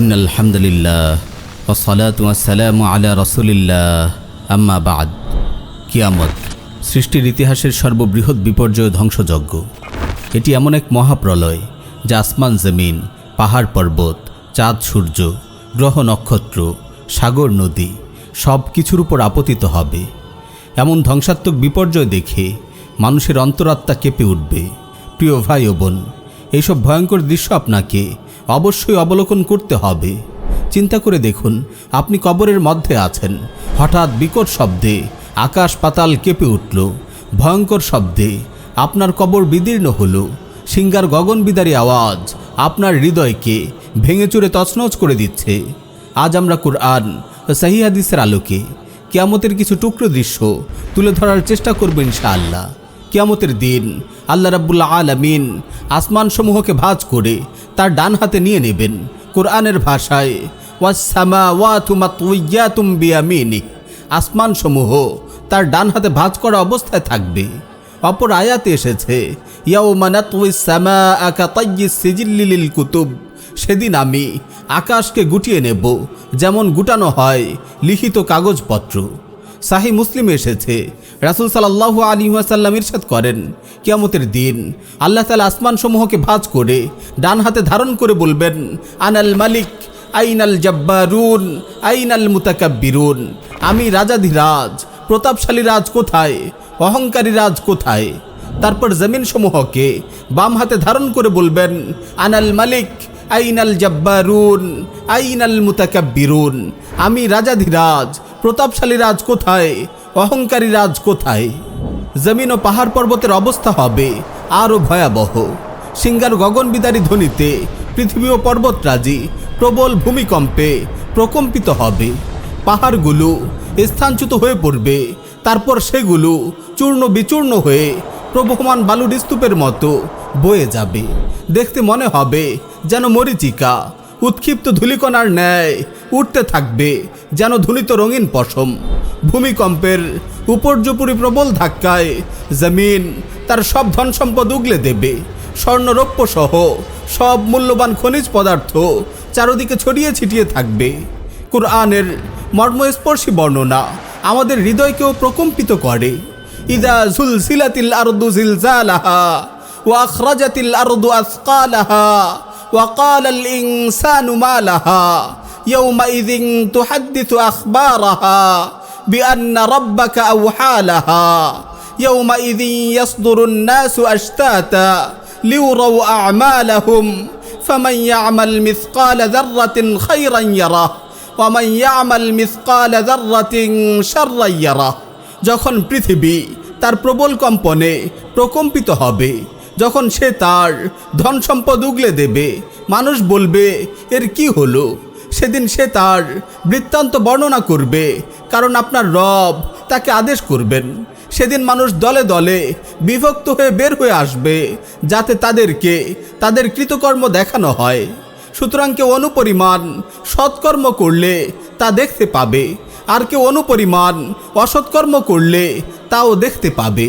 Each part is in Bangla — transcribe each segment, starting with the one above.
ইন আলহামদুলিল্লাহ ওসলাত ওয়াসালাম আলা রসুলিল্লাহ। আম্মা বাদ। কিয়ামত, সৃষ্টির ইতিহাসের সর্ববৃহৎ বিপর্যয় ধ্বংসযজ্ঞ। এটি এমন এক মহাপ্রলয় যা আসমান, জমিন, পাহাড় পর্বত, চাঁদ, সূর্য, গ্রহ, নক্ষত্র, সাগর, নদী সব কিছুর উপর আপতিত হবে। এমন ধ্বংসাত্মক বিপর্যয় দেখে মানুষের অন্তরাত্মা কেঁপে উঠবে। প্রিয় ভাই ও বোন, এইসব ভয়ঙ্কর দৃশ্য আপনাকে অবশ্যই অবলোকন করতে হবে। চিন্তা করে দেখুন, আপনি কবরের মধ্যে আছেন। হঠাৎ বিকট শব্দে আকাশ পাতাল কেঁপে উঠল। ভয়ঙ্কর শব্দে আপনার কবর বিদীর্ণ হলো। সিঙ্গার গগনবিদারী আওয়াজ আপনার হৃদয়কে ভেঙে চুরে তছনছ করে দিচ্ছে। আজ আমরা কুরআন ও সহি হাদিসের আলোকে কিয়ামতের কিছু টুকরো দৃশ্য তুলে ধরার চেষ্টা করব ইনশাআল্লাহ। কিয়ামতের দিন আল্লাহ রাব্বুল্লাহ আলামিন আসমানসমূহকে ভাঁজ করে তার ডান হাতে নিয়ে নেবেন কোরআনের ভাষায় বিয়ামিনি আসমানসমূহ তার ডান হাতে ভাঁজ করা অবস্থায় থাকবে। অপর আয়াতে এসেছে কুতুব সেদিন আমি আকাশকে গুটিয়ে নেব, যেমন গুটানো হয় লিখিত কাগজপত্র। সাহি মুসলিম এসেছে। রাসুল সাল্লাহ আলী ওয়াসাল্লাম ইরশাদ করেন, কিয়ামতের দিন আল্লাহ তালা আসমান সমূহকে ভাঁজ করে ডান হাতে ধারণ করে বলবেন, আনাল মালিক, আইনাল জব্বারুন, আইনাল মুতাকাব্বিরুন। আমি রাজাধিরাজ, প্রতাপশালী রাজ কোথায়? অহংকারী রাজ কোথায়? তারপর জমিন সমূহকে বাম হাতে ধারণ করে বলবেন, আনাল মালিক, আইনাল জব্বারুন, আইনাল মুতাকাব্বিরুন। আমি রাজাধিরাজ প্রতাপশালী রাজ কোথায়? অহংকারী রাজ কোথায়? জমিন ও পাহাড় পর্বতের অবস্থা হবে আরও ভয়াবহ। সিঙ্গার গগনবিদারী ধ্বনিতে পৃথিবী ও পর্বতরাজি প্রবল ভূমিকম্পে প্রকম্পিত হবে। পাহাড়গুলো স্থানচ্যুত হয়ে পড়বে, তারপর সেগুলো চূর্ণ বিচূর্ণ হয়ে প্রবহমান বালুর স্তূপের মতো বয়ে যাবে। দেখতে মনে হবে যেন মরিচিকা উৎক্ষিপ্ত ধূলিকণার ন্যায় উঠতে থাকবে, যেন ধুলিত রঙিন পশম। ভূমিকম্পের উপর্যপুরি প্রবল ধাক্কায় জমিন তার সব ধন সম্পদ উগলে দেবে। স্বর্ণরৌপ্য সহ সব মূল্যবান খনিজ পদার্থ চারদিকে ছড়িয়ে ছিটিয়ে থাকবে। কোরআনের মর্মস্পর্শী বর্ণনা আমাদের হৃদয়কেও প্রকম্পিত করে। ইদা জুলসিলাতিল আরদু জিলজালাহা ওয়া আখরাজাতিল আরদু আসকালাহা। وقال الإنسان ما لها يومئذ تحدث أخبارها بأن ربك أوحى لها يومئذ يصدر الناس أشتاتا ليروا أعمالهم فمن يعمل مثقال ذرة خيرا يره ومن يعمل مثقال ذرة شرا يره যখন পৃথিবী তার প্রবল কম্পনে প্রকম্পিত হবে যখন সে তার ধন সম্পদ উগলে দেবে, মানুষ বলবে, এর কি হলো? সেদিন সে তার বৃত্তান্ত বর্ণনা করবে, কারণ আপনার রব তাকে আদেশ করবেন। সেদিন মানুষ দলে দলে বিভক্ত হয়ে বের হয়ে আসবে, যাতে তাদেরকে তাদের কৃতকর্ম দেখানো হয়। সুতরাং কেউ অনুপরিমাণ সৎকর্ম করলে তা দেখতে পাবে, আর কেউ অনুপরিমাণ অসৎকর্ম করলে তাও দেখতে পাবে।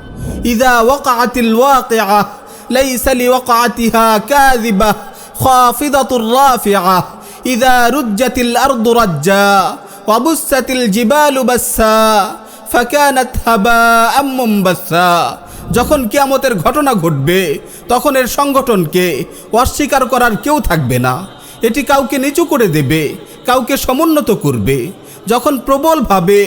إذا وقعت الواقعة ليس لوقعتها كاذبة خافضة رافعة إذا رجت الأرض رجا وبست الجبال بسا فكانت هباء منبثا যখন কিয়ামতের ঘটনা ঘটবে তখন এর সংগঠনকে অস্বীকার করার কেউ থাকবে না এটি কাউকে নিচু করে দেবে কাউকে সমুন্নত করবে যখন প্রবলভাবে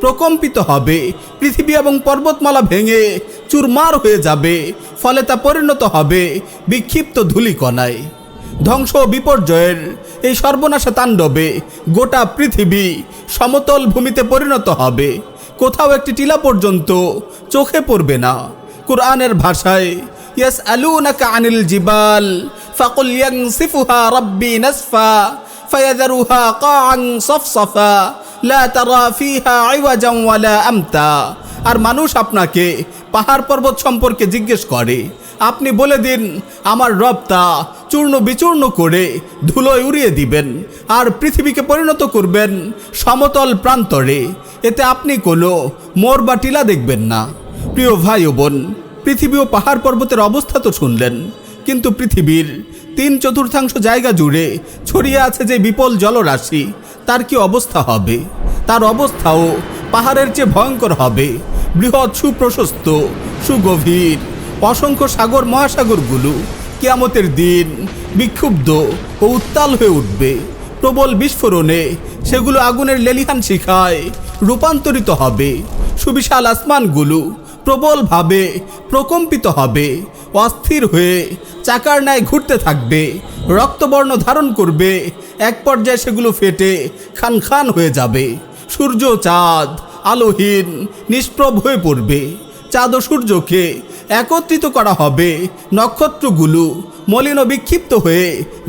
প্রকম্পিত হবে, পৃথিবী এবং পর্বতমালা ভেঙে চুরমার হয়ে যাবে, ফলে তা পরিণত হবে বিক্ষিপ্ত ধূলিকণায়। ধ্বংস ও বিপর্যয়ের এই সর্বনাশা তাণ্ডবে গোটা পৃথিবী সমতল ভূমিতে পরিণত হবে। কোথাও একটি টিলা পর্যন্ত চোখে পড়বে না। কোরআনের ভাষায় ইয়াস আলুনাকা আনিল জিবাল, ফাকুল ইয়াংসিফুহা রব্বি নাসফা, ফায়াদারুহা কাআন সফসফা। তারা আমতা। আর মানুষ আপনাকে পাহাড় পর্বত সম্পর্কে জিজ্ঞেস করে, আপনি বলে দিন, আমার রপ্তা চূর্ণ বিচূর্ণ করে ধুলোয় উড়িয়ে দিবেন, আর পৃথিবীকে পরিণত করবেন সমতল প্রান্তরে। এতে আপনি কোনো মোর বা টিলা দেখবেন না। প্রিয় ভাই বোন, পৃথিবী ও পাহাড় পর্বতের অবস্থা তো শুনলেন, কিন্তু পৃথিবীর তিন চতুর্থাংশ জায়গা জুড়ে ছড়িয়ে আছে যে বিপুল জলরাশি, তার কি অবস্থা হবে? তার অবস্থাও পাহাড়ের চেয়ে ভয়ঙ্কর হবে। বৃহৎ, সুপ্রশস্ত, সুগভীর, অসংখ্য সাগর মহাসাগরগুলো কিয়ামতের দিন বিক্ষুব্ধ ও উত্তাল হয়ে উঠবে। প্রবল বিস্ফোরণে সেগুলো আগুনের লেলিহান শিখায় রূপান্তরিত হবে। সুবিশাল আসমানগুলো প্রবলভাবে প্রকম্পিত হবে, অস্থির হয়ে চাকার ন্যায় ঘুরতে থাকবে, রক্তবর্ণ ধারণ করবে, এক পর্যায়ে সেগুলো ফেটে খান খান হয়ে যাবে, সূর্য চাঁদ, আলোহীন, নিষ্প্রভ হয়ে পড়বে, চাঁদ ও সূর্যকে একত্রিত করা হবে, নক্ষত্রগুলো মলিন বিক্ষিপ্ত হয়ে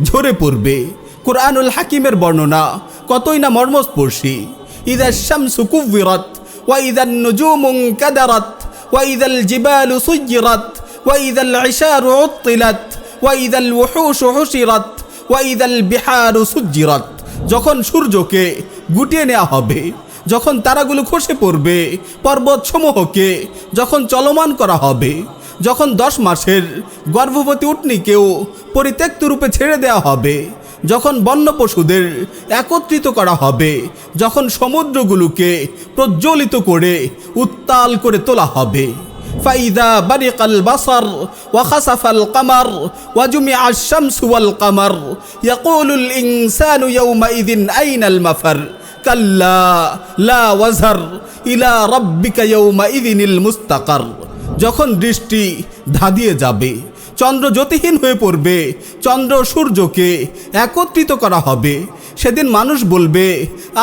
ঝরে পড়বে, কোরআনুল হাকিমের বর্ণনা কতই না মর্মস্পর্শী ইদা শামসু কুবিরত ওয়া ইদা নুজুমু কাদারাত। ওয়া ইদাল ইশারু উত্তিলাত ওয়া ইদাল উহুশু হুশিরাত ওয়া ইদাল বিহারু সুজ্জিরাত যখন সূর্যকে গুটিয়ে নেওয়া হবে, যখন তারাগুলো খসে পড়বে পর্বতসমূহকে যখন চলমান করা হবে, যখন দশ মাসের গর্ভবতী উটনিকেও পরিত্যক্ত রূপে ছেড়ে দেওয়া হবে যখন বন্য পশুদের একত্রিত করা হবে, যখন সমুদ্রগুলোকে প্রজ্বলিত করে উত্তাল করে তোলা হবে। ফাইদা বারিকাল বাসার ওয়াখাসাফাল কামার ওয়াজুমি আশাম সুয়াল কামার, ইয়াকুলুল ইনসানু ইয়াউমা ইদিন আইনাল মাফার, কাল্লা লা ওয়াজার ইলা রাব্বিকা ইয়াউমা ইদিনিল মুস্তাকার। যখন দৃষ্টি ধাঁধিয়ে যাবে চন্দ্র জ্যোতিহীন হয়ে পড়বে, চন্দ্র সূর্যকে একত্রিত করা হবে। সেদিন মানুষ বলবে,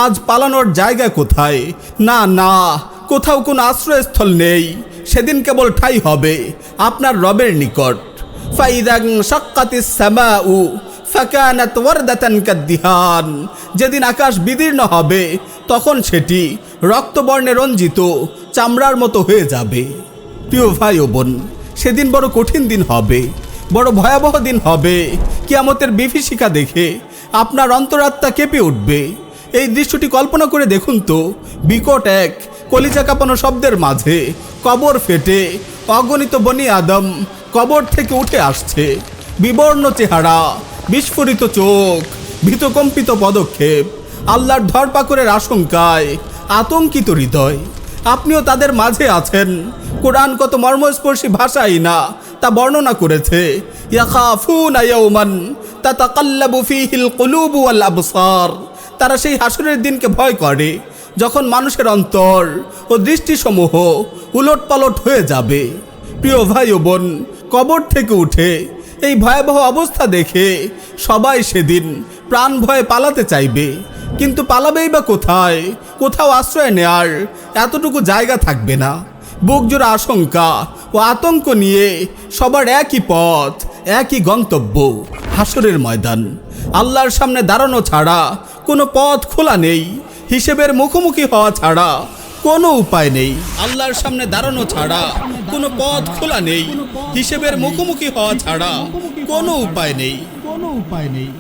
আজ পালানোর জায়গা কোথায়? না না, কোথাও কোনো আশ্রয়স্থল নেই। সেদিন কেবল ঠাই হবে আপনার রবের নিকট। যেদিন আকাশ বিদীর্ণ হবে, তখন সেটি রক্তবর্ণে রঞ্জিত চামড়ার মতো হয়ে যাবে। প্রিয় ভাই ও বোন সেদিন বড় কঠিন দিন হবে, বড় ভয়াবহ দিন হবে। কিয়ামতের বিভীষিকা দেখে আপনার অন্তরাত্মা কেঁপে উঠবে। এই দৃশ্যটি কল্পনা করে দেখুন তো, বিকট এক কলিজা কাঁপানো শব্দের মাঝে কবর ফেটে অগণিত বনি আদম কবর থেকে উঠে আসছে। বিবর্ণ চেহারা, বিস্ফোরিত চোখ ভীতকম্পিত পদক্ষেপ, আল্লাহর ধরপাকড়ের আশঙ্কায় আতঙ্কিত হৃদয়। আপনিও তাদের মাঝে আছেন। কোরআন কত মর্মস্পর্শী ভাষাই না, তা বর্ণনা করেছে। তারা সেই হাসরের দিনকে ভয় করে, যখন মানুষের অন্তর ও দৃষ্টিসমূহ উলটপালট হয়ে যাবে। প্রিয় ভাই ও বোন, কবর থেকে উঠে এই ভয়াবহ অবস্থা দেখে সবাই সেদিন প্রাণ ভয়ে পালাতে চাইবে। কিন্তু পালাবেই বা কোথায়, কোথাও আশ্রয় নেয়ার এতটুকু জায়গা থাকবে না। বুকজোড়া আশঙ্কা ও আতঙ্ক নিয়ে সবার একই পথ, একই গন্তব্য, হাসরের ময়দান। আল্লাহর সামনে দাঁড়ানো ছাড়া কোনো পথ খোলা নেই, হিসেবের মুখোমুখি হওয়া ছাড়া কোনো উপায় নেই। আল্লাহর সামনে দাঁড়ানো ছাড়া কোনো পথ খোলা নেই, হিসেবের মুখোমুখি হওয়া ছাড়া কোনো উপায় নেই। কোনো উপায় নেই